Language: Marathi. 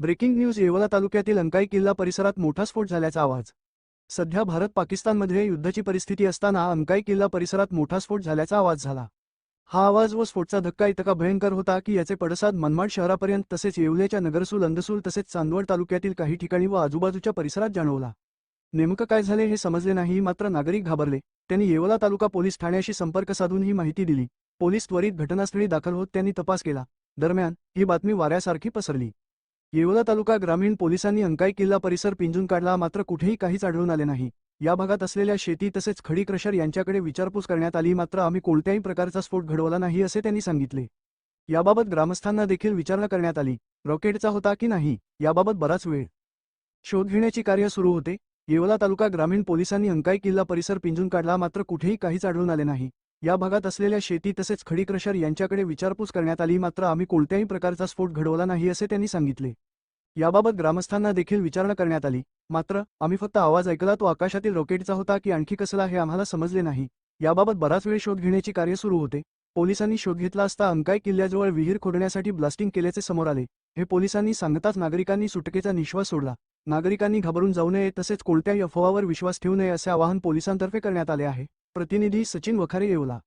ब्रेकिंग न्यूज येवला तालुक्यातील अंकाई किल्ला परिसरात मोठा स्फोट झाल्याचा आवाज. सध्या भारत पाकिस्तानमध्ये युद्धाची परिस्थिती असताना अंकाई किल्ला परिसरात मोठा स्फोट झाल्याचा आवाज झाला. हा आवाज व स्फोटचा धक्का इतका भयंकर होता की याचे पडसाद मनमाड शहरापर्यंत तसेच येवल्याच्या नगरसूल अंदसूल तसेच चांदवड तालुक्यातील काही ठिकाणी व आजूबाजूच्या परिसरात जाणवला. नेमकं काय झाले हे समजले नाही मात्र नागरिक घाबरले. त्यांनी येवला तालुका पोलीस ठाण्याशी संपर्क साधून ही माहिती दिली. पोलीस त्वरित घटनास्थळी दाखल होत त्यांनी तपास केला. दरम्यान ही बातमी वाऱ्यासारखी पसरली. येवला तालुका ग्रामीण पोलिसांनी अंकाई किल्ला परिसर पिंजून काढला मात्र कुठेही काहीच आढळून आले नाही. या भागात असलेल्या शेती तसेच खडी क्रशर यांच्याकडे विचारपूस करण्यात आली मात्र आम्ही कोणत्याही प्रकारचा स्फोट घडवला नाही असे त्यांनी सांगितले. याबाबत ग्रामस्थांना देखील विचारणा करण्यात आली रॉकेटचा होता की नाही याबाबत बराच वेळ. शोध घेण्याची कार्य सुरू होते. येवला तालुका ग्रामीण पोलिसांनी अंकाई किल्ला परिसर पिंजून काढला मात्र कुठेही काहीच आढळून आले नाही. या भागात असलेल्या शेती तसेच खडी क्रशर यांच्याकडे विचारपूस करण्यात आली मात्र आम्ही कोणत्याही प्रकारचा स्फोट घडवला नाही असे त्यांनी सांगितले. याबाबत ग्रामस्थांना देखील विचारणा करण्यात आली. मात्र आम्ही फक्त आवाज ऐकला तो आकाशातील रॉकेटचा होता की आणखी कसला हे आम्हाला समजले नाही. याबाबत बराच वेळ शोध घेण्याची कार्य सुरू होते. पोलिसांनी शोध घेतला असता अंकाई किल्ल्याजवळ विहीर खोडण्यासाठी ब्लास्टिंग केल्याचे समोर आले. हे पोलिसांनी सांगताच नागरिकांनी सुटकेचा निश्वास सोडला. नागरिकांनी घाबरून जाऊ नये तसेच कोणत्याही अफवावर विश्वास ठेवू नये असे आवाहन पोलिसांतर्फे करण्यात आले आहे. प्रतिनिधी सचिन वखारे येवला.